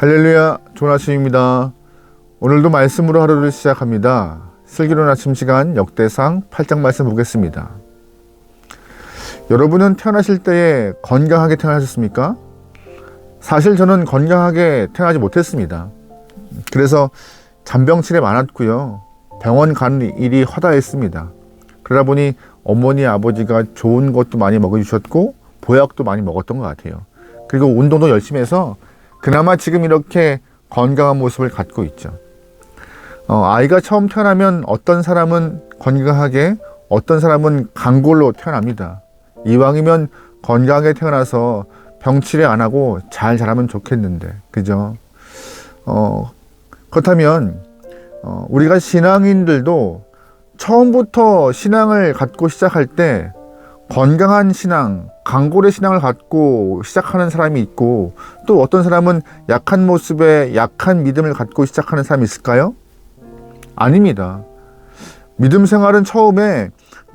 할렐루야, 좋은 아침입니다. 오늘도 말씀으로 하루를 시작합니다. 슬기로운 아침 시간 역대상 8장 말씀 보겠습니다. 여러분은 태어나실 때에 건강하게 태어나셨습니까? 사실 저는 건강하게 태어나지 못했습니다. 그래서 잔병치레 많았고요. 병원 가는 일이 허다했습니다. 그러다 보니 어머니, 아버지가 좋은 것도 많이 먹여주셨고, 보약도 많이 먹었던 것 같아요. 그리고 운동도 열심히 해서 그나마 지금 이렇게 건강한 모습을 갖고 있죠. 어, 아이가 처음 태어나면 어떤 사람은 건강하게, 어떤 사람은 강골로 태어납니다. 이왕이면 건강하게 태어나서 병치레 안 하고 잘 자라면 좋겠는데, 그죠? 어, 그렇다면, 어, 우리가 신앙인들도 처음부터 신앙을 갖고 시작할 때 건강한 신앙, 강골의 신앙을 갖고 시작하는 사람이 있고 또 어떤 사람은 약한 모습에 약한 믿음을 갖고 시작하는 사람이 있을까요? 아닙니다. 믿음 생활은 처음에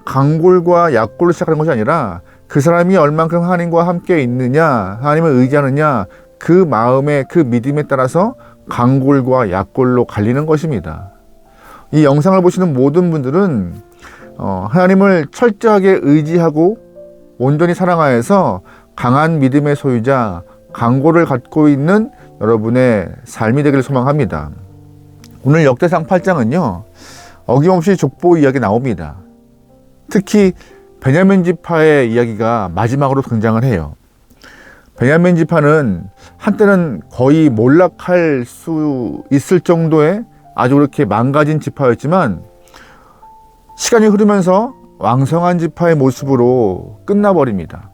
강골과 약골로 시작하는 것이 아니라 그 사람이 얼만큼 하나님과 함께 있느냐, 하나님을 의지하느냐, 그 마음의 그 믿음에 따라서 강골과 약골로 갈리는 것입니다. 이 영상을 보시는 모든 분들은 어, 하나님을 철저하게 의지하고 온전히 사랑하여서 강한 믿음의 소유자, 강고를 갖고 있는 여러분의 삶이 되기를 소망합니다. 오늘 역대상 8장은요, 어김없이 족보 이야기 나옵니다. 특히 베냐민 지파의 이야기가 마지막으로 등장을 해요. 베냐민 지파는 한때는 거의 몰락할 수 있을 정도의 아주 그렇게 망가진 지파였지만 시간이 흐르면서 왕성한 지파의 모습으로 끝나버립니다.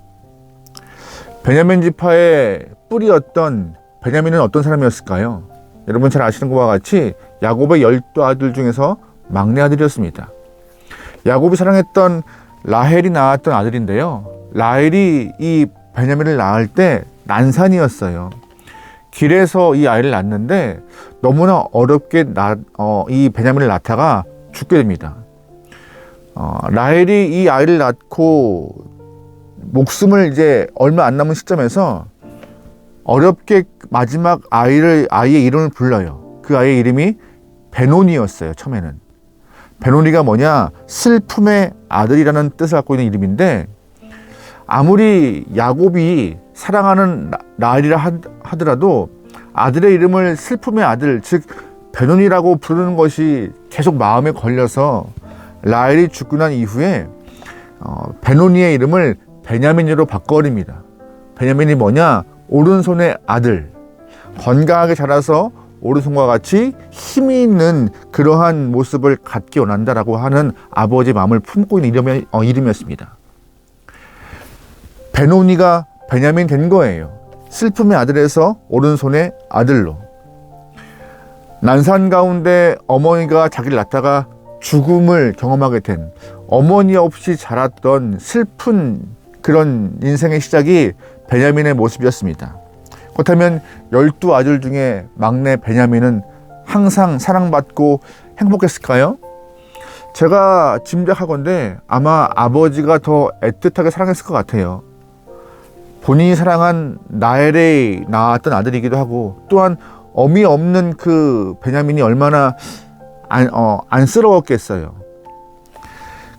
베냐민 지파의 뿌리였던 베냐민은 어떤 사람이었을까요? 여러분 잘 아시는 것과 같이 야곱의 열두 아들 중에서 막내 아들이었습니다. 야곱이 사랑했던 라헬이 낳았던 아들인데요. 라헬이 이 베냐민을 낳을 때 난산이었어요. 길에서 이 아이를 낳는데 너무나 어렵게 나, 어, 이 베냐민을 낳다가 죽게 됩니다. 어, 라헬이 이 아이를 낳고 목숨을 이제 얼마 안 남은 시점에서 어렵게 마지막 아이를 아이의 이름을 불러요. 그 아이의 이름이 베노니였어요. 처음에는 베노니가 뭐냐 슬픔의 아들이라는 뜻을 갖고 있는 이름인데 아무리 야곱이 사랑하는 라헬이라 하더라도 아들의 이름을 슬픔의 아들 즉 베노니라고 부르는 것이 계속 마음에 걸려서 라헬이 죽고 난 이후에 어, 베노니의 이름을 베냐민으로 바꿔버립니다. 베냐민이 뭐냐? 오른손의 아들. 건강하게 자라서 오른손과 같이 힘이 있는 그러한 모습을 갖기 원한다라고 하는 아버지 마음을 품고 있는 이름이, 어, 이름이었습니다. 베노니가 베냐민 된 거예요. 슬픔의 아들에서 오른손의 아들로. 난산 가운데 어머니가 자기를 낳다가 죽음을 경험하게 된 어머니 없이 자랐던 슬픈 그런 인생의 시작이 베냐민의 모습이었습니다. 그렇다면 열두 아들 중에 막내 베냐민은 항상 사랑받고 행복했을까요? 제가 짐작하건데 아마 아버지가 더 애틋하게 사랑했을 것 같아요. 본인이 사랑한 나엘에 낳았던 아들이기도 하고 또한 어미 없는 그 베냐민이 얼마나 안, 어, 안쓰러웠겠어요.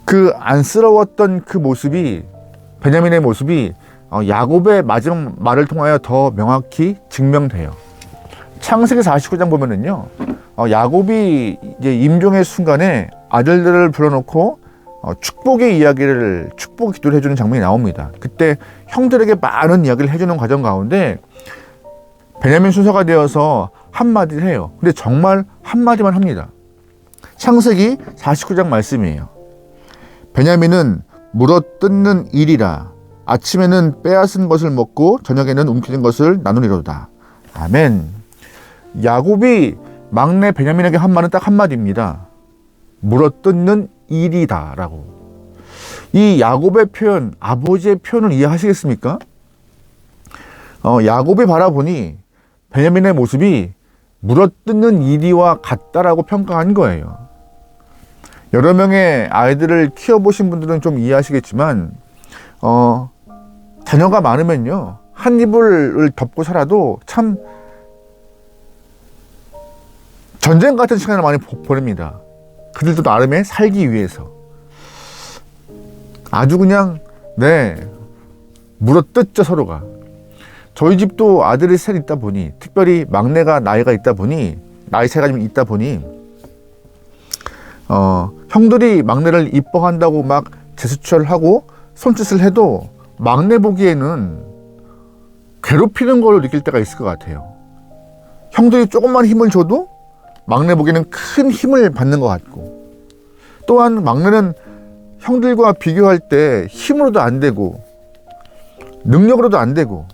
그 안쓰러웠던 그 모습이 베냐민의 모습이 어, 야곱의 마지막 말을 통하여 더 명확히 증명돼요. 창세기 49장 보면은요, 어, 야곱이 이제 임종의 순간에 아들들을 불러놓고 어, 축복의 이야기를 축복 기도를 해주는 장면이 나옵니다. 그때 형들에게 많은 이야기를 해주는 과정 가운데 베냐민 순서가 되어서 한마디를 해요. 근데 정말 한마디만 합니다. 창세기 49장 말씀이에요. 베냐민은 물어 뜯는 일이라 아침에는 빼앗은 것을 먹고 저녁에는 움켜진 것을 나누리로다. 아멘. 야곱이 막내 베냐민에게 한 말은 딱 한마디입니다. 물어 뜯는 일이다라고. 이 야곱의 표현, 아버지의 표현을 이해하시겠습니까? 어, 야곱이 바라보니 베냐민의 모습이 물어뜯는 일이와 같다라고 평가한 거예요. 여러 명의 아이들을 키워보신 분들은 좀 이해하시겠지만, 어, 자녀가 많으면요, 한 이불을 덮고 살아도 참 전쟁 같은 시간을 많이 보- 보냅니다. 그들도 나름의 살기 위해서. 아주 그냥, 네, 물어 뜯죠, 서로가. 저희 집도 아들이 셋 있다 보니, 특별히 막내가 나이가 있다 보니, 나이 차이가 좀 있다 보니, 어, 형들이 막내를 이뻐한다고 막 제스처를 손짓을 해도 막내 보기에는 괴롭히는 걸로 느낄 때가 있을 것 같아요. 형들이 조금만 힘을 줘도 막내 보기에는 큰 힘을 받는 것 같고 또한 막내는 형들과 비교할 때 힘으로도 안 되고 능력으로도 안 되고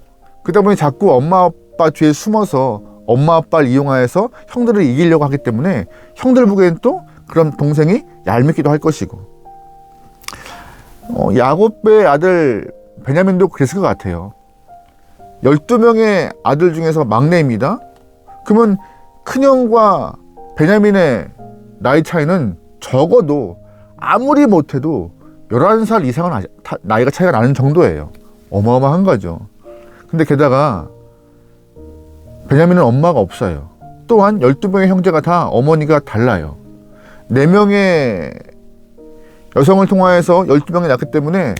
그러다 보니 자꾸 엄마 아빠 뒤에 숨어서 엄마 아빠를 이용하여서 형들을 이기려고 하기 때문에 형들 보기엔 또 그런 동생이 얄밉기도 할 것이고 어, 야곱의 아들 베냐민도 그랬을 것 같아요. 12명의 아들 중에서 막내입니다. 그러면 큰형과 베냐민의 나이 차이는 적어도 아무리 못해도 11살 이상은 나이가 차이가 나는 정도예요. 어마어마한 거죠. 근데 게다가 베냐민은 엄마가 없어요. 또한 12명의 형제가 다 어머니가 달라요. 4명의 여성을 통하여서 12명이 낳기 때문에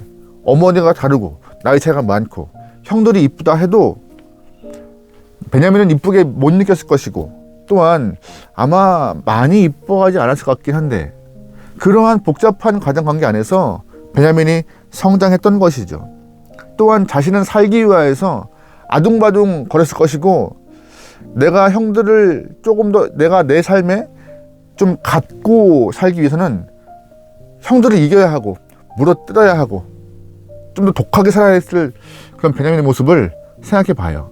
어머니가 다르고 나이 차이가 많고 형들이 이쁘다 해도 베냐민은 이쁘게 못 느꼈을 것이고 또한 아마 많이 이뻐하지 않았을 것 같긴 한데 그러한 복잡한 가정 관계 안에서 베냐민이 성장했던 것이죠. 또한 자신은 살기 위하여서 아둥바둥 거렸을 것이고 내가 형들을 조금 더 내가 내 삶에 좀 갖고 살기 위해서는 형들을 이겨야 하고 물어 뜯어야 하고 좀 더 독하게 살아야 했을 그런 베냐민의 모습을 생각해 봐요.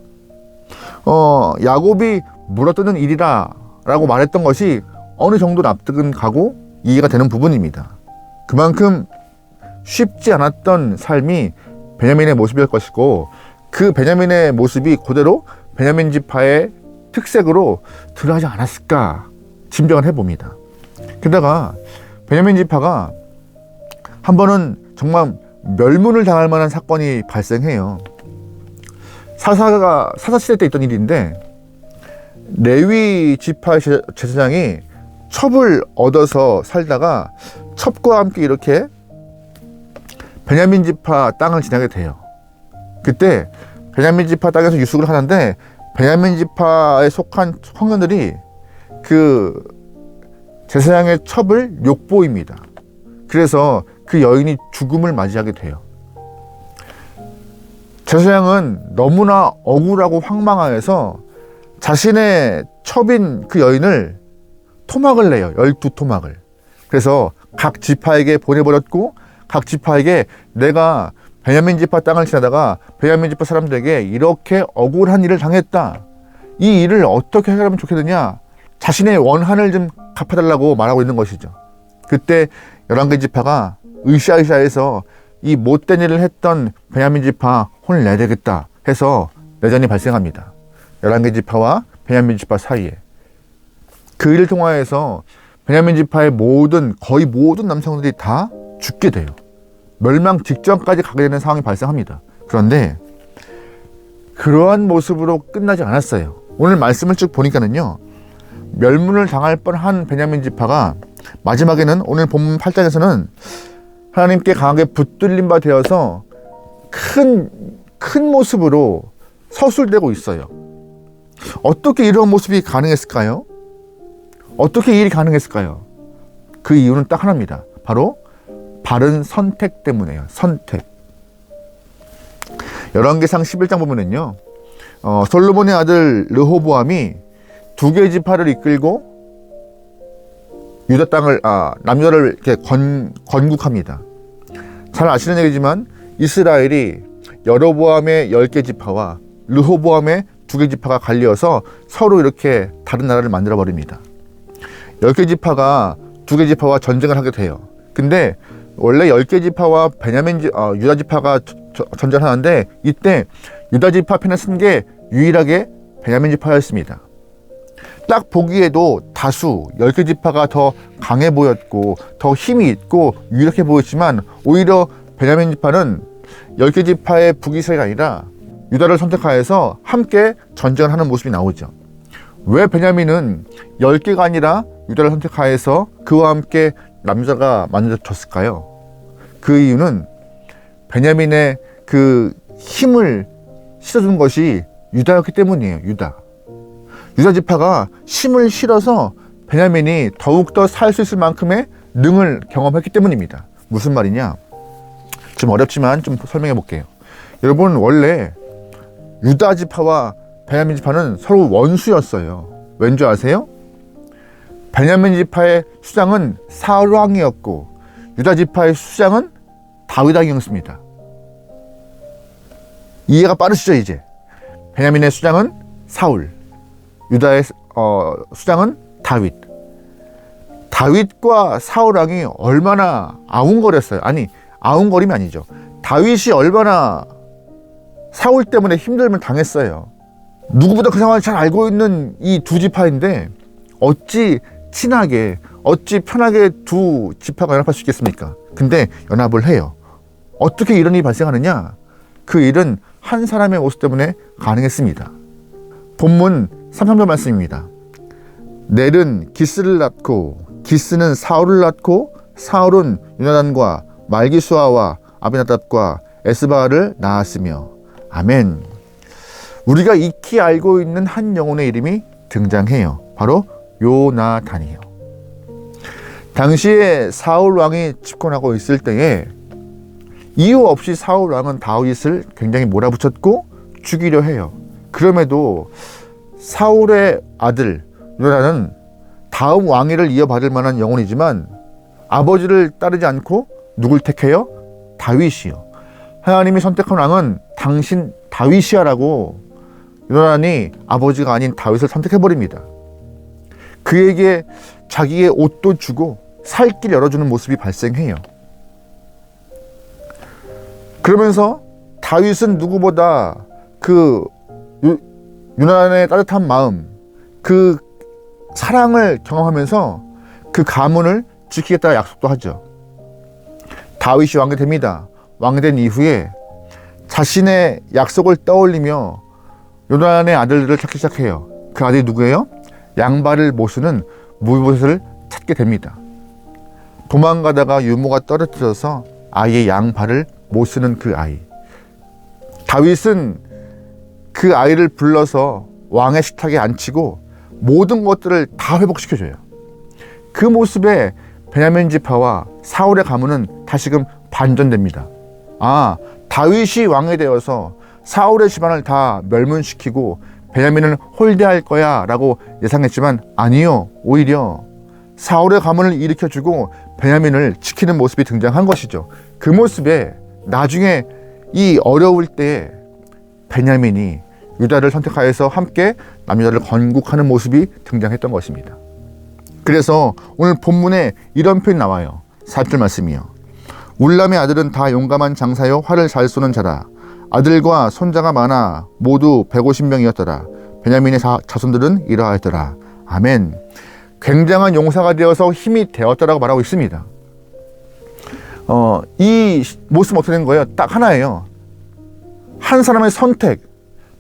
어, 야곱이 물어뜯는 일이라 라고 말했던 것이 어느 정도 납득은 가고 이해가 되는 부분입니다. 그만큼 쉽지 않았던 삶이 베냐민의 모습일 것이고 그 베냐민의 모습이 그대로 베냐민 지파의 특색으로 드러나지 않았을까 짐작을 해봅니다. 게다가 베냐민 지파가 한 번은 정말 멸문을 당할 만한 사건이 발생해요. 사사가 사사 시대 때 있던 일인데 레위 지파 제- 제사장이 첩을 얻어서 살다가 첩과 함께 이렇게 베냐민 지파 땅을 지나게 돼요. 그때 베냐민 지파 땅에서 유숙을 하는데 베냐민 지파에 속한 청년들이 그 제사장의 첩을 욕보입니다. 그래서 그 여인이 죽음을 맞이하게 돼요. 제사장은 너무나 억울하고 황망하여서 자신의 첩인 그 여인을 토막을 내요. 열두 토막을. 그래서 각 지파에게 보내버렸고 각 지파에게 내가 베냐민 지파 땅을 지나다가 베냐민 지파 사람들에게 이렇게 억울한 일을 당했다. 이 일을 어떻게 해결하면 좋겠느냐? 자신의 원한을 좀 갚아달라고 말하고 있는 것이죠. 그때 열한 개 지파가 으쌰으쌰해서 이 못된 일을 했던 베냐민 지파 혼을 내야 되겠다 해서 내전이 발생합니다. 열한 개 지파와 베냐민 지파 사이에 그 일을 통하여서 베냐민 지파의 모든 거의 모든 남성들이 다 죽게 돼요. 멸망 직전까지 가게 되는 상황이 발생합니다. 그런데 그러한 모습으로 끝나지 않았어요. 오늘 말씀을 쭉 보니까는요. 멸문을 당할 뻔한 베냐민 지파가 마지막에는 오늘 본문 8장에서는 하나님께 강하게 붙들림 바 되어서 큰, 큰 모습으로 서술되고 있어요. 어떻게 이런 모습이 가능했을까요? 어떻게 이 일이 가능했을까요? 그 이유는 딱 하나입니다. 바로 바른 선택 때문에요. 선택. 열왕기상 11장 보면은요. 어, 솔로몬의 아들 르호보암이 두 개의 지파를 이끌고 유다 땅을 아, 남유다를 이렇게 건, 건국합니다. 잘 아시는 얘기지만 이스라엘이 여로보암의 열 개 지파와 르호보암의 두 개 지파가 갈려서 서로 이렇게 다른 나라를 만들어 버립니다. 열 개 지파가 두 개 지파와 전쟁을 하게 돼요. 근데 원래 열 개 지파와 베냐민 지, 어, 유다 지파가 전쟁하는데 이때 유다 지파 편에 쓴 게 유일하게 베냐민 지파였습니다. 딱 보기에도 다수 열개 지파가 더 강해 보였고 더 힘이 있고 유력해 보였지만 오히려 베냐민 지파는 열개 지파의 북이스라엘이 아니라 유다를 선택하여서 함께 전쟁을 하는 모습이 나오죠. 왜 베냐민은 10개가 아니라 유다를 선택하여서 그와 함께 남자가 만들어졌을까요? 그 이유는 베냐민의 그 힘을 실어준 것이 유다였기 때문이에요. 유다. 유다 지파가 힘을 실어서 베냐민이 더욱더 살 수 있을 만큼의 능을 경험했기 때문입니다. 무슨 말이냐? 좀 어렵지만 좀 설명해 볼게요. 여러분 원래 유다 지파와 베냐민 지파는 서로 원수였어요. 왠 줄 아세요? 베냐민 지파의 수장은 사울 왕이었고 유다 지파의 수장은 다윗 왕이었습니다. 이해가 빠르시죠 이제? 베냐민의 수장은 사울, 유다의 어, 수장은 다윗. 다윗과 사울 왕이 얼마나 아웅거렸어요. 아니 아웅거림이 아니죠. 다윗이 얼마나 사울 때문에 힘듦을 당했어요. 누구보다 그 상황을 잘 알고 있는 이 두 지파인데 어찌 친하게 어찌 편하게 두 지파가 연합할 수 있겠습니까? 근데 연합을 해요. 어떻게 이런 일이 발생하느냐? 그 일은 한 사람의 모습 때문에 가능했습니다. 본문 3, 절 말씀입니다. 넬은 기스를 낳고 기스는 사울을 낳고 사울은 유나단과 말기수아와 아비나답과 에스바를 낳았으며 아멘. 우리가 익히 알고 있는 한 영혼의 이름이 등장해요. 바로 요나단이에요. 당시에 사울 왕이 집권하고 있을 때에 이유 없이 사울 왕은 다윗을 굉장히 몰아붙였고 죽이려 해요. 그럼에도 사울의 아들 요나는 다음 왕위를 이어받을 만한 영혼이지만 아버지를 따르지 않고 누굴 택해요? 다윗이요. 하나님이 선택한 왕은 당신 다윗이야라고 요나단이 아버지가 아닌 다윗을 선택해 버립니다. 그에게 자기의 옷도 주고 살 길 열어주는 모습이 발생해요. 그러면서 다윗은 누구보다 그 유- 유난의 따뜻한 마음, 그 사랑을 경험하면서 그 가문을 지키겠다 약속도 하죠. 다윗이 왕이 됩니다. 왕이 된 이후에 자신의 약속을 떠올리며 요나단의 아들들을 찾기 시작해요. 그 아들이 누구예요? 양발을 모수는 무보셋을 찾게 됩니다. 도망가다가 유모가 떨어뜨려서 아이의 양발을 못 쓰는 그 아이. 다윗은 그 아이를 불러서 왕의 식탁에 앉히고 모든 것들을 다 회복시켜줘요. 그 모습에 베냐민 지파와 사울의 가문은 다시금 반전됩니다. 아, 다윗이 왕이 되어서 사울의 집안을 다 멸문시키고 베냐민을 홀대할 거야 라고 예상했지만 아니요. 오히려 사울의 가문을 일으켜주고 베냐민을 지키는 모습이 등장한 것이죠. 그 모습에 나중에 이 어려울 때 베냐민이 유다를 선택하여서 함께 남유다를 건국하는 모습이 등장했던 것입니다. 그래서 오늘 본문에 이런 표현 나와요. 4절 말씀이요. 울람의 아들은 다 용감한 장사요 활을 잘 쏘는 자라. 아들과 손자가 많아 모두 150명이었더라. 베냐민의 자, 자손들은 이러하였더라. 아멘. 굉장한 용사가 되어서 힘이 되었다라고 말하고 있습니다. 어, 이 모습은 어떻게 된 거예요? 딱 하나예요. 한 사람의 선택,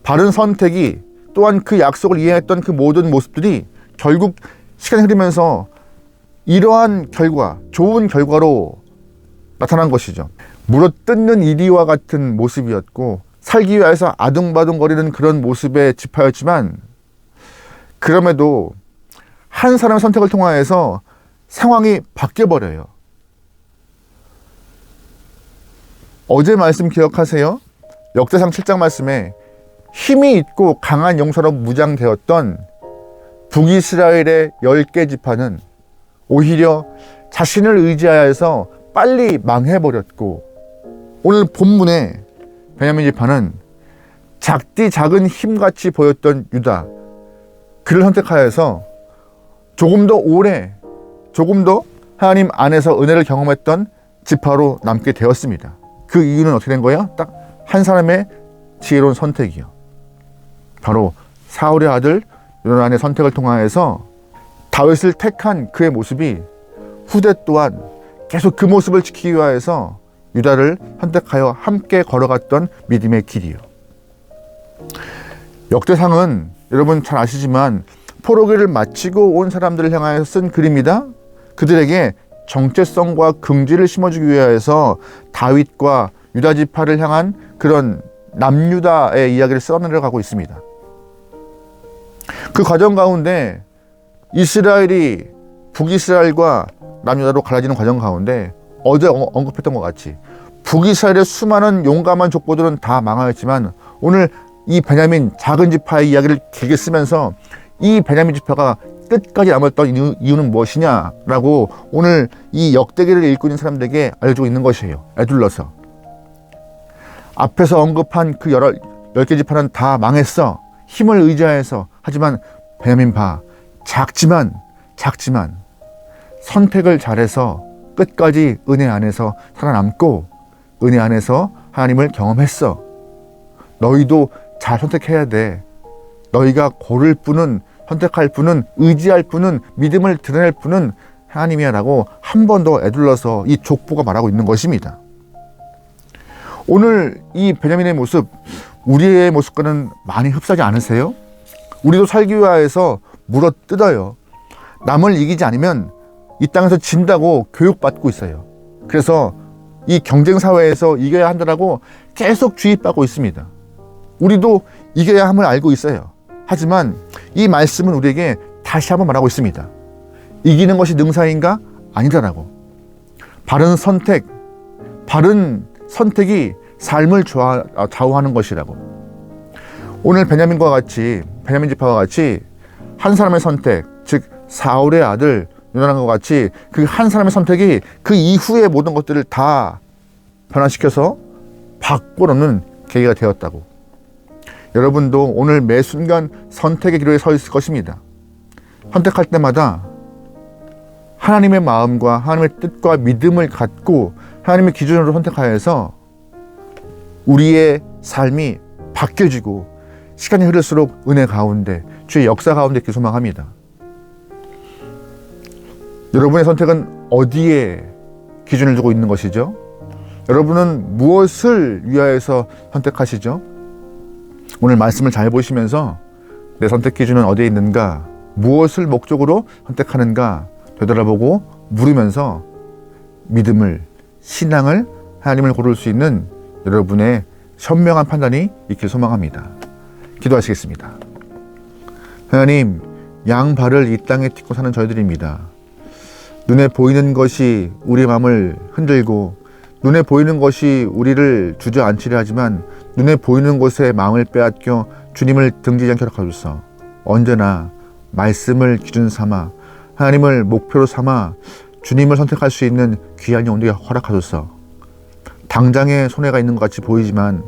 바른 선택이 또한 그 약속을 이해했던 그 모든 모습들이 결국 시간이 흐르면서 이러한 결과, 좋은 결과로 나타난 것이죠. 물어 뜯는 이리와 같은 모습이었고 살기 위해서 아둥바둥거리는 그런 모습의 지파였지만 그럼에도 한 사람의 선택을 통하여서 상황이 바뀌어 버려요. 어제 말씀 기억하세요? 역대상 7장 말씀에 힘이 있고 강한 용사로 무장되었던 북이스라엘의 10개 지파는 오히려 자신을 의지하여서 빨리 망해버렸고 오늘 본문에 베냐민 지파는 작디 작은 힘같이 보였던 유다 그를 선택하여서 조금 더 오래 조금 더 하나님 안에서 은혜를 경험했던 지파로 남게 되었습니다. 그 이유는 어떻게 된 거예요? 딱 한 사람의 지혜로운 선택이요. 바로 사울의 아들 요나단의 선택을 통하여서 다윗을 택한 그의 모습이 후대 또한 계속 그 모습을 지키기 위하여서 유다를 선택하여 함께 걸어갔던 믿음의 길이요. 역대상은 여러분 잘 아시지만 포로기를 마치고 온 사람들을 향하여 쓴 글입니다. 그들에게 정체성과 긍지를 심어주기 위하여서 다윗과 유다 지파를 향한 그런 남유다의 이야기를 써내려가고 있습니다. 그 과정 가운데 이스라엘이 북이스라엘과 남유다로 갈라지는 과정 가운데 어제 어- 언급했던 것 같이 북이스라엘의 수많은 용감한 족보들은 다 망하였지만 오늘 이 베냐민 작은 지파의 이야기를 길게 쓰면서 이 베냐민 지파가 끝까지 남았던 이유- 이유는 무엇이냐라고 오늘 이 역대기를 읽고 있는 사람들에게 알려주고 있는 것이에요. 애둘러서. 앞에서 언급한 그 여러 열개 지파는 다 망했어. 힘을 의지하여서. 하지만 베냐민 봐. 작지만 작지만 선택을 잘해서 끝까지 은혜 안에서 살아남고 은혜 안에서 하나님을 경험했어. 너희도 잘 선택해야 돼. 너희가 고를 분은 선택할 분은 의지할 분은 믿음을 드러낼 분은 하나님이야라고 한 번 더 애둘러서 이 족보가 말하고 있는 것입니다. 오늘 이 베냐민의 모습 우리의 모습과는 많이 흡사하지 않으세요? 우리도 살기 위하여서 물어 뜯어요. 남을 이기지 않으면 이 땅에서 진다고 교육받고 있어요. 그래서 이 경쟁 사회에서 이겨야 한다라고 계속 주입받고 있습니다. 우리도 이겨야 함을 알고 있어요. 하지만 이 말씀은 우리에게 다시 한번 말하고 있습니다. 이기는 것이 능사인가? 아니다라고. 바른 선택, 바른 선택이 삶을 좌- 아, 좌우하는 것이라고. 오늘 베냐민과 같이 베냐민 지파와 같이 한 사람의 선택, 즉 사울의 아들 요나단과 같이 그 한 사람의 선택이 그 이후의 모든 것들을 다 변화시켜서 바꿔놓는 계기가 되었다고. 여러분도 오늘 매 순간 선택의 기로에 서 있을 것입니다. 선택할 때마다 하나님의 마음과 하나님의 뜻과 믿음을 갖고 하나님의 기준으로 선택하여서 우리의 삶이 바뀌어지고 시간이 흐를수록 은혜 가운데 주의 역사 가운데 있길 소망합니다. 여러분의 선택은 어디에 기준을 두고 있는 것이죠? 여러분은 무엇을 위하여서 선택하시죠? 오늘 말씀을 잘 보시면서 내 선택 기준은 어디에 있는가, 무엇을 목적으로 선택하는가 되돌아보고 물으면서 믿음을, 신앙을, 하나님을 고를 수 있는 여러분의 현명한 판단이 있길 소망합니다. 기도하시겠습니다. 하나님, 양 발을 이 땅에 딛고 사는 저희들입니다. 눈에 보이는 것이 우리 마음을 흔들고 눈에 보이는 것이 우리를 주저앉히려 하지만 눈에 보이는 곳에 마음을 빼앗겨 주님을 등지지 않게 하소서. 언제나 말씀을 기준 삼아 하나님을 목표로 삼아 주님을 선택할 수 있는 귀한 영혼에게 허락하소서. 당장에 손해가 있는 것 같이 보이지만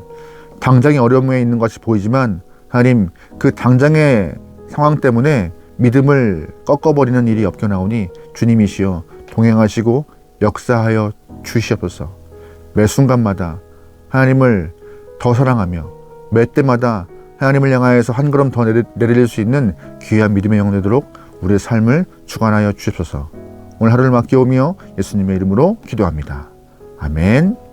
당장의 어려움에 있는 것 같이 보이지만 하나님 그 당장의 상황 때문에 믿음을 꺾어버리는 일이 없게 나오니 주님이시여 동행하시고 역사하여 주시옵소서. 매 순간마다 하나님을 더 사랑하며 매 때마다 하나님을 향하여서 한 걸음 더 내릴 수 있는 귀한 믿음의 영혼 되도록 우리의 삶을 주관하여 주옵소서. 오늘 하루를 맡겨오며 예수님의 이름으로 기도합니다. 아멘.